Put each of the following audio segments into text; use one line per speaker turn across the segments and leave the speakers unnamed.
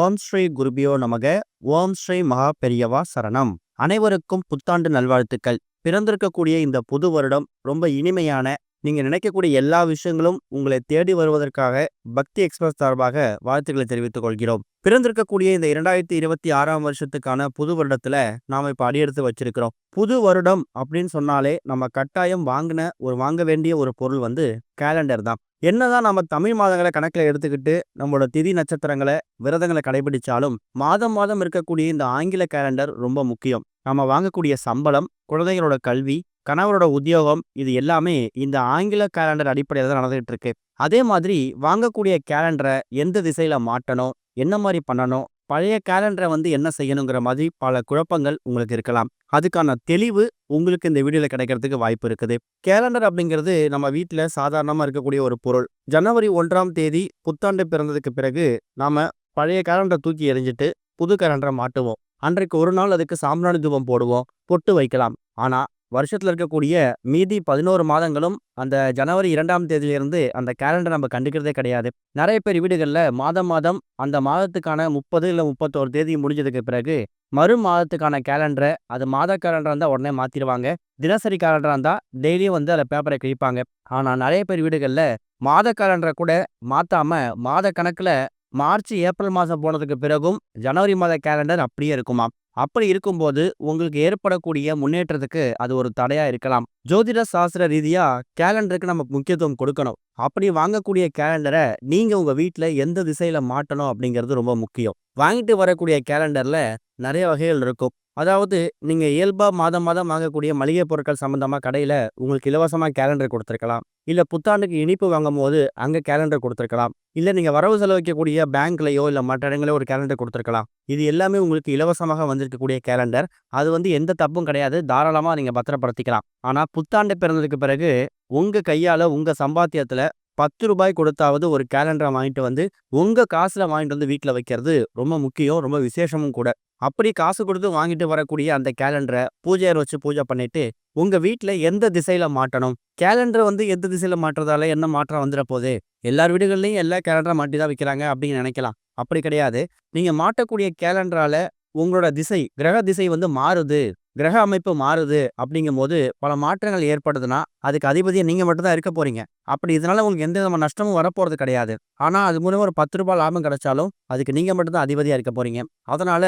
ஓம் ஸ்ரீ குருபியோ நமக. ஓம் ஸ்ரீ மகா பெரியவா சரணம். அனைவருக்கும் புத்தாண்டு நல்வாழ்த்துக்கள். பிறந்திருக்கக்கூடிய இந்த புது வருடம் ரொம்ப இனிமையான நீங்க நினைக்கக்கூடிய எல்லா விஷயங்களும் உங்களை தேடி வருவதற்காக பக்தி எக்ஸ்பிரஸ் சார்பாக வாழ்த்துக்களை தெரிவித்துக் கொள்கிறோம். பிறந்திருக்கக்கூடிய இந்த இரண்டாயிரத்தி இருபத்தி ஆறாம் வருஷத்துக்கான புது வருடத்துல நாம இப்ப அடியெடுத்து வச்சிருக்கிறோம். புது வருடம் அப்படின்னு சொன்னாலே நம்ம கட்டாயம் வாங்கின ஒரு வாங்க வேண்டிய ஒரு பொருள் வந்து கேலண்டர் தான். என்னதான் நம்ம தமிழ் மாதங்களை கணக்கில் எடுத்துக்கிட்டு நம்மளோட திதி நட்சத்திரங்களை விரதங்களை கடைபிடிச்சாலும் மாதம் மாதம் இருக்கக்கூடிய இந்த ஆங்கில கேலண்டர் ரொம்ப முக்கியம். நம்ம வாங்கக்கூடிய சம்பளம் குழந்தைகளோட கல்வி கணவரோட உத்தியோகம் இது எல்லாமே இந்த ஆங்கில கேலண்டர் அடிப்படையில் தான் நடந்துகிட்டு இருக்கு அதே மாதிரி வாங்கக்கூடிய கேலண்டரை எந்த திசையில மாட்டணும் என்ன மாதிரி பண்ணணும் பழைய கேலண்டரை வந்து என்ன செய்யணுங்கிற மாதிரி பல குழப்பங்கள் உங்களுக்கு இருக்கலாம். அதுக்கான தெளிவு உங்களுக்கு இந்த வீடியோல கிடைக்கிறதுக்கு வாய்ப்பு இருக்குது. கேலண்டர் அப்படிங்கிறது நம்ம வீட்டில் சாதாரணமாக இருக்கக்கூடிய ஒரு பொருள். ஜனவரி ஒன்றாம் தேதி புத்தாண்டு பிறந்ததுக்கு பிறகு நாம பழைய கேலண்டரை தூக்கி எறிஞ்சிட்டு புது கேலண்டரை மாட்டுவோம். அன்றைக்கு ஒரு நாள் அதுக்கு சாம்பிராணி தூபம் போடுவோம் பொட்டு வைக்கலாம். ஆனா வருஷத்துல இருக்கக்கூடிய மீதி பதினோரு மாதங்களும் அந்த ஜனவரி இரண்டாம் தேதியிலிருந்து அந்த கேலண்டர் நம்ம கண்டுக்கிறதே கிடையாது. நிறைய பேர் வீடுகளில் மாதம் மாதம் அந்த மாதத்துக்கான முப்பது இல்லை முப்பத்தோரு தேதி முடிஞ்சதுக்கு பிறகு மறு மாதத்துக்கான கேலண்டரை அது மாத கேலண்டராக இருந்தால் உடனே மாற்றிடுவாங்க தினசரி கேலண்டராக இருந்தால் டெய்லியும் வந்து அதில் பேப்பரை கிழிப்பாங்க. ஆனால் நிறைய பேர் வீடுகளில் மாத கேலண்டரை கூட மாற்றாமல் மாத கணக்கில் மார்ச் ஏப்ரல் மாதம் போனதுக்கு பிறகும் ஜனவரி மாத கேலண்டர் அப்படியே இருக்குமாம். அப்படி இருக்கும்போது உங்களுக்கு ஏற்படக்கூடிய முன்னேற்றத்துக்கு அது ஒரு தடையா இருக்கலாம். ஜோதிட சாஸ்திர ரீதியா கேலண்டருக்கு நம்ம முக்கியத்துவம் கொடுக்கணும். அப்படி வாங்கக்கூடிய கேலண்டரை நீங்க உங்க வீட்டில் எந்த திசையில மாட்டணும் அப்படிங்கிறது ரொம்ப முக்கியம். வாங்கிட்டு வரக்கூடிய கேலண்டர்ல நிறைய வகைகள் இருக்கும். அதாவது நீங்கள் இயல்பாக மாதம் மாதம் வாங்கக்கூடிய மளிகை பொருட்கள் சம்மந்தமாக கடையில் உங்களுக்கு இலவசமாக கேலண்டர் கொடுத்துருக்கலாம். இல்லை புத்தாண்டுக்கு இனிப்பு வாங்கும் போது அங்கே கேலண்டர் கொடுத்துருக்கலாம். இல்லை நீங்கள் வரவு செலவிக்கக்கூடிய பேங்க்லையோ இல்லை மற்ற இடங்களோ ஒரு கேலண்டர் கொடுத்துருக்கலாம். இது எல்லாமே உங்களுக்கு இலவசமாக வந்திருக்கக்கூடிய கேலண்டர் அது வந்து எந்த தப்பும் கிடையாது. தாராளமாக நீங்கள் பத்திரப்படுத்திக்கலாம். ஆனால் புத்தாண்டு பிறந்ததுக்கு பிறகு உங்கள் கையால் உங்கள் சம்பாத்தியத்தில் பத்து ரூபாய் கொடுத்தாவது ஒரு கேலண்டரை வாங்கிட்டு வந்து உங்க காசுல வாங்கிட்டு வந்து வீட்டில் வைக்கிறது ரொம்ப முக்கியம் ரொம்ப விசேஷமும் கூட. அப்படி காசு கொடுத்து வாங்கிட்டு வரக்கூடிய அந்த கேலண்டரை பூஜையர் வச்சு பூஜை பண்ணிட்டு உங்க வீட்டில் எந்த திசையில மாட்டணும்? கேலண்டரை வந்து எந்த திசையில மாட்டுறதால என்ன மாற்றம் வந்துட போகுது? எல்லார் வீடுகள்லையும் எல்லா கேலண்டரை மாட்டி தான் வைக்கிறாங்க அப்படின்னு நினைக்கலாம். அப்படி கிடையாது. நீங்க மாட்டக்கூடிய கேலண்டரால உங்களோட திசை கிரக திசை வந்து மாறுது கிரக அமைப்பு மாறுது அப்படிங்கும் போது பல மாற்றங்கள் ஏற்படுதுன்னா அதுக்கு அதிபதியை நீங்க மட்டும் தான் இருக்க போறீங்க. அப்படி இதனால உங்களுக்கு எந்த விதமான நஷ்டமும் வரப்போறது கிடையாது. ஆனா அது மூலமாக ஒரு பத்து ரூபாய் லாபம் கிடைச்சாலும் அதுக்கு நீங்க மட்டும் தான் அதிபதியா இருக்க போறீங்க. அதனால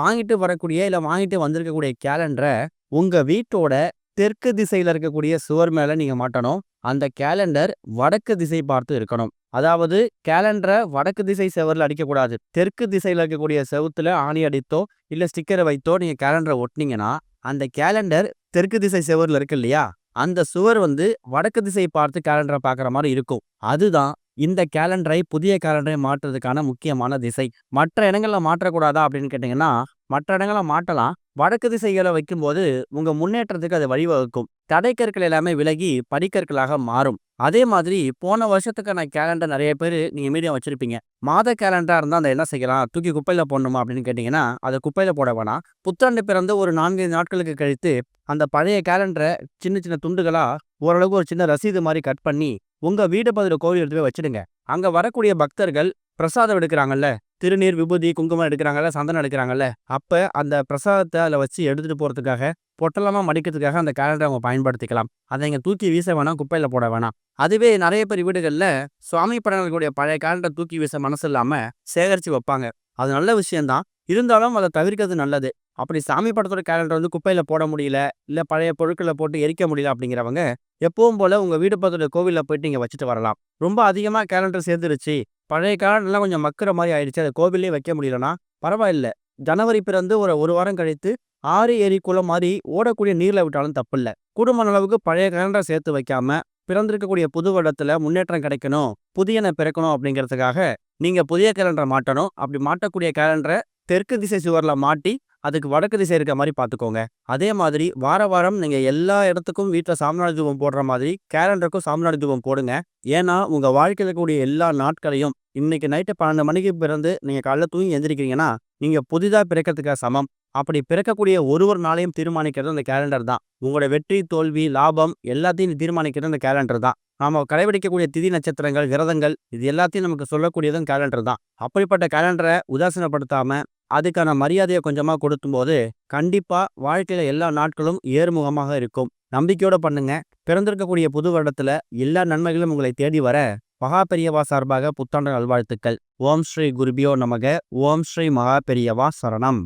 வாங்கிட்டு வரக்கூடிய இல்ல வாங்கிட்டு வந்திருக்கக்கூடிய கேலண்டரை உங்க வீட்டோட தெற்கு திசையில இருக்கக்கூடிய சுவர் மேல நீங்க மாட்டணும். அந்த கேலண்டர் வடக்கு திசை பார்த்து இருக்கணும். அதாவது கேலண்டரை வடக்கு திசை செவரில் அடிக்கக்கூடாது. தெற்கு திசையில் இருக்கக்கூடிய செவத்தில் ஆணி அடித்தோ இல்லை ஸ்டிக்கரை வைத்தோ நீங்கள் கேலண்டரை ஒட்டினீங்கன்னா அந்த கேலண்டர் தெற்கு திசை செவரில் இருக்கு இல்லையா? அந்த சுவர் வந்து வடக்கு திசை பார்த்து கேலண்டரை பார்க்குற மாதிரி இருக்கும். அதுதான் இந்த கேலண்டரை புதிய கேலண்டரை மாற்றுறதுக்கான முக்கியமான திசை. மற்ற இடங்களில் மாற்றக்கூடாதா அப்படின்னு கேட்டிங்கன்னா மற்ற இடங்களில் மாட்டலாம் வடக்கு திசைகளை வைக்கும்போது உங்க முன்னேற்றத்துக்கு அது வழிவகுக்கும். தடைக்கற்கள் எல்லாமே விலகி படிக்கற்களாக மாறும். அதே மாதிரி போன வருஷத்துக்கான கேலண்டர் நிறைய பேர் நீங்க மீடியம் வச்சிருப்பீங்க. மாத கேலண்டரா இருந்தா அந்த என்ன செய்யலாம்? தூக்கி குப்பையில போடணுமா அப்படின்னு கேட்டீங்கன்னா அதை குப்பையில போட வேணாம். புத்தாண்டு பிறந்து ஒரு நான்கு நாட்களுக்கு கழித்து அந்த பழைய கேலண்டரை சின்ன சின்ன துண்டுகளா ஓரளவுக்கு ஒரு சின்ன ரசீது மாதிரி கட் பண்ணி உங்க வீடு பதில கோவில் எடுத்து போய் வச்சிடுங்க. அங்க வரக்கூடிய பக்தர்கள் பிரசாதம் எடுக்கிறாங்கல்ல திருநீர் விபூதி குங்குமம் எடுக்கிறாங்கல்ல சந்தனம் எடுக்கிறாங்கல்ல அப்போ அந்த பிரசாதத்தை அதில் வச்சு எடுத்துகிட்டு போகிறதுக்காக பொட்டலமாக மடிக்கிறதுக்காக அந்த கேலண்டரை அவங்க பயன்படுத்திக்கலாம். அதை இங்கே தூக்கி வீச வேணாம் குப்பையில் போட வேணாம். அதுவே நிறைய பேர் வீடுகளில் சுவாமி படங்களுடைய பழைய கேலண்டர் தூக்கி வீச மனசு இல்லாமல் சேகரித்து வைப்பாங்க. அது நல்ல விஷயம்தான். இருந்தாலும் அதை தவிர்க்கிறது நல்லது. அப்படி சாமி படத்தோட கேலண்டர் வந்து குப்பையில் போட முடியல இல்லை பழைய பொருட்களை போட்டு எரிக்க முடியல அப்படிங்கிறவங்க எப்பவும் போல உங்கள் வீடு பக்கத்துல கோவிலில் போயிட்டு நீங்கள் வச்சுட்டு வரலாம். ரொம்ப அதிகமாக கேலண்டர் சேர்ந்துருச்சு. பழைய கேலண்டர்லாம் கொஞ்சம் மக்கிற மாதிரி ஆயிடுச்சு. அதை கோவிலே வைக்க முடியலன்னா பரவாயில்ல. ஜனவரி பிறந்து ஒரு ஒரு வாரம் கழித்து ஆறு ஏரி குளம் மாதிரி ஓடக்கூடிய நீரில் விட்டாலும் தப்பில்லை. குடும்ப அளவுக்கு பழைய கேலண்டரை சேர்த்து வைக்காம பிறந்திருக்கக்கூடிய புது வருடத்துல முன்னேற்றம் கிடைக்கணும் புதியன பிறக்கணும் அப்படிங்கிறதுக்காக நீங்க புதிய கேலண்டரை மாட்டணும். அப்படி மாட்டக்கூடிய கேலண்டரை தெற்கு திசை சுவரில் மாட்டி அதுக்கு வடக்கு திசை இருக்க மாதிரி பார்த்துக்கோங்க. அதே மாதிரி வார வாரம் நீங்கள் எல்லா இடத்துக்கும் வீட்டில் சாம்ராஜ் தூபம் போடுற மாதிரி கேலண்டருக்கும் சாம்ராஜ் தூபம் போடுங்க. ஏன்னா உங்கள் வாழ்க்கையில் இருக்கக்கூடிய எல்லா நாட்களையும் இன்னைக்கு நைட்டு பன்னெண்டு மணிக்கு பிறந்து நீங்கள் காலைல தூங்கி எந்திரிக்கிறீங்கன்னா நீங்கள் புதிதாக பிறக்கிறதுக்காக சமம். அப்படி பிறக்கக்கூடிய ஒரு ஒரு நாளையும் தீர்மானிக்கிறது அந்த கேலண்டர் தான். உங்களோட வெற்றி தோல்வி லாபம் எல்லாத்தையும் தீர்மானிக்கிறது அந்த கேலண்டர் தான். நாம கடைபிடிக்கக்கூடிய திதி நட்சத்திரங்கள் விரதங்கள் இது எல்லாத்தையும் நமக்கு சொல்லக்கூடியதும் கேலண்டர் தான். அப்படிப்பட்ட கேலண்டரை உதாசீனப்படுத்தாமல் அதுக்கான மரியாதையை கொஞ்சமா கொடுக்கும்போது கண்டிப்பா வாழ்க்கையில எல்லா நாட்களும் ஏறுமுகமாக இருக்கும். நம்பிக்கையோட பண்ணுங்க. பிறந்திருக்கக்கூடிய புது வருடத்துல எல்லா நன்மைகளும் உங்களை தேடி வர மகா பெரியவா சார்பாக புத்தாண்டு நல்வாழ்த்துக்கள். ஓம் ஸ்ரீ குருபியோ நமக. ஓம் ஸ்ரீ மகா பெரியவா சரணம்.